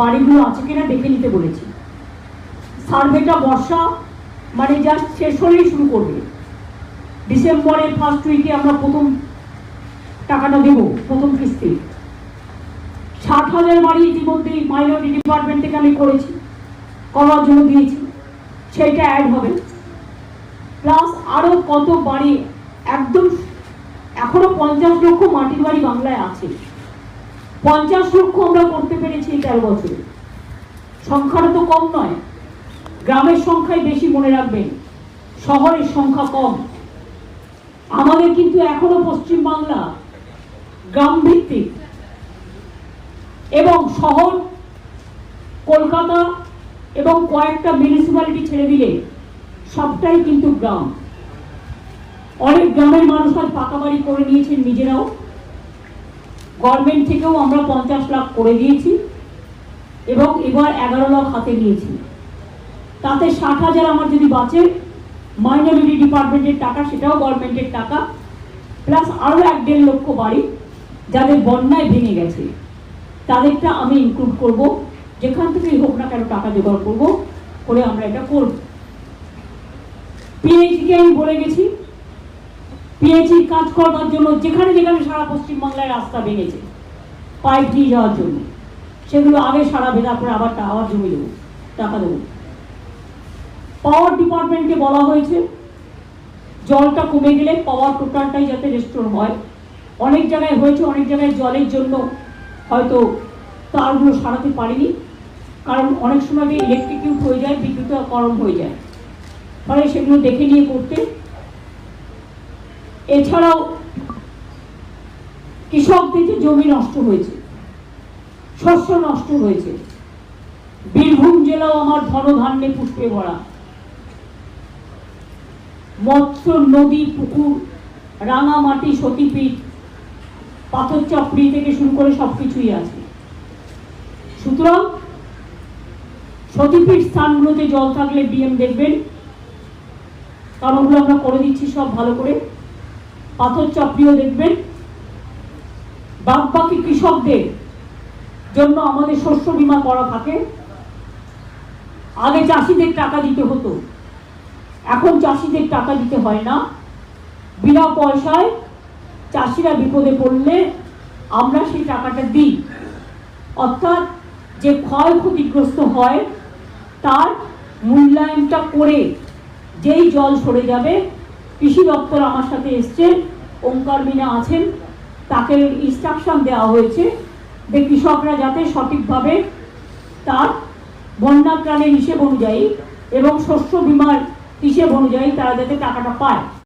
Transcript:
বাড়িগুলো আছে কিনা দেখে নিতে বলেছি। সার্ভেটা বর্ষা মানে জাস্ট শেষ হলেই শুরু করবে। ডিসেম্বরের ফার্স্ট উইকে আমরা প্রথম টাকাটা দেব, প্রথম কিস্তি। ষাট হাজার বাড়ি ইতিমধ্যেই মাইনরিটি ডিপার্টমেন্ট থেকে আমি করেছি, করার জন্য দিয়েছি, সেইটা অ্যাড হবে। প্লাস আরও কত বাড়ি, একদম এখনও পঞ্চাশ লক্ষ মাটির বাড়ি বাংলায় আছে। পঞ্চাশ লক্ষ আমরা করতে পেরেছি এই তেরো বছরে। সংখ্যাটা তো কম নয়। গ্রামের সংখ্যাই বেশি মনে রাখবেন। শহরের সংখ্যা কম। আমাদের কিন্তু এখনও পশ্চিমবাংলা গ্রাম ভিত্তিক এবং শহর, কলকাতা এবং কয়েকটা মিউনিসিপ্যালিটি ছেড়ে দিলে সবটাই কিন্তু গ্রাম। অনেক গ্রামের মানুষ আজ পাকা বাড়ি করে নিয়েছেন নিজেরাও। গভর্নমেন্ট থেকেও আমরা পঞ্চাশ লাখ করে দিয়েছি এবং এবার এগারো লাখ হাতে নিয়েছি। তাতে ষাট হাজার আমার যদি বাঁচে মাইনরিটি ডিপার্টমেন্টের টাকা, সেটাও গভর্নমেন্টের টাকা প্লাস আরও এক দেড় লক্ষ বাড়ি যাদের বন্যায় ভেঙে গেছে, তাদেরটা আমি ইনক্লুড করব। যেখান থেকেই হোক না কেন টাকা জোগাড় করব, করে আমরা এটা করব। পিএইচকে আমি বলে গেছি পিএইচি কাজ করবার জন্য যেখানে যেখানে সারা পশ্চিমবাংলায় রাস্তা ভেঙেছে, পাইপ দিয়ে যাওয়ার জন্য। সেগুলো আগে সারাবে তারপরে আবার টা- আবার জমি দেবো, টাকা দেবো। পাওয়ার ডিপার্টমেন্টকে বলা হয়েছে, জলটা কমে গেলে পাওয়ার টোটালটাই যাতে রেস্টোর হয়। অনেক জায়গায় হয়েছে, অনেক জায়গায় জলের জন্য হয়তো তারগুলো সারাতে পারিনি, কারণ অনেক সময় ইলেকট্রিকিউট হয়ে যায় বিদ্যুৎকরণ হয়ে যায়। ফলে সেগুলো দেখে নিয়ে করতে এছাড়াও কৃষকদের যে জমি নষ্ট হয়েছে, শস্য নষ্ট হয়েছে, বীরভূম জেলাও আমার ধন ধনধান্যে পুষ্পে ভরা। মৎস্য, নদী, পুকুর রাঙামাটি সতীপীঠ পাথর চাপড়ি থেকে শুরু করে সব কিছুই আছে। সুতরাং সতীপীঠ স্থানগুলোতে জল থাকলে ডিএম দেখবেন। কারণ ওগুলো আমরা করে দিচ্ছি সব ভালো করে। পাথর চাপড়িও দেখবেন বাদ বাকি কৃষকদের জন্য আমাদের শস্য বীমা করা থাকে। আগে চাষিদের টাকা দিতে হতো, এখন চাষিদের টাকা দিতে হয় না। বিনা পয়সায় চাষিরা বিপদে পড়লে আমরা সেই টাকাটা দিই। অর্থাৎ যে ক্ষয় ক্ষতিগ্রস্ত হয়, তার মূল্যায়নটা করে যেই জল সরে যাবে কৃষি দপ্তর আমার সাথে এসছে ওঙ্কার মিনা আছেন, তাকে ইনস্ট্রাকশন দেওয়া হয়েছে যে কৃষকরা যাতে সঠিকভাবে তার বন্যা প্রাণের হিসেব অনুযায়ী এবং শস্য বিমার হিসেব অনুযায়ী তারা যাতে টাকাটা পায়।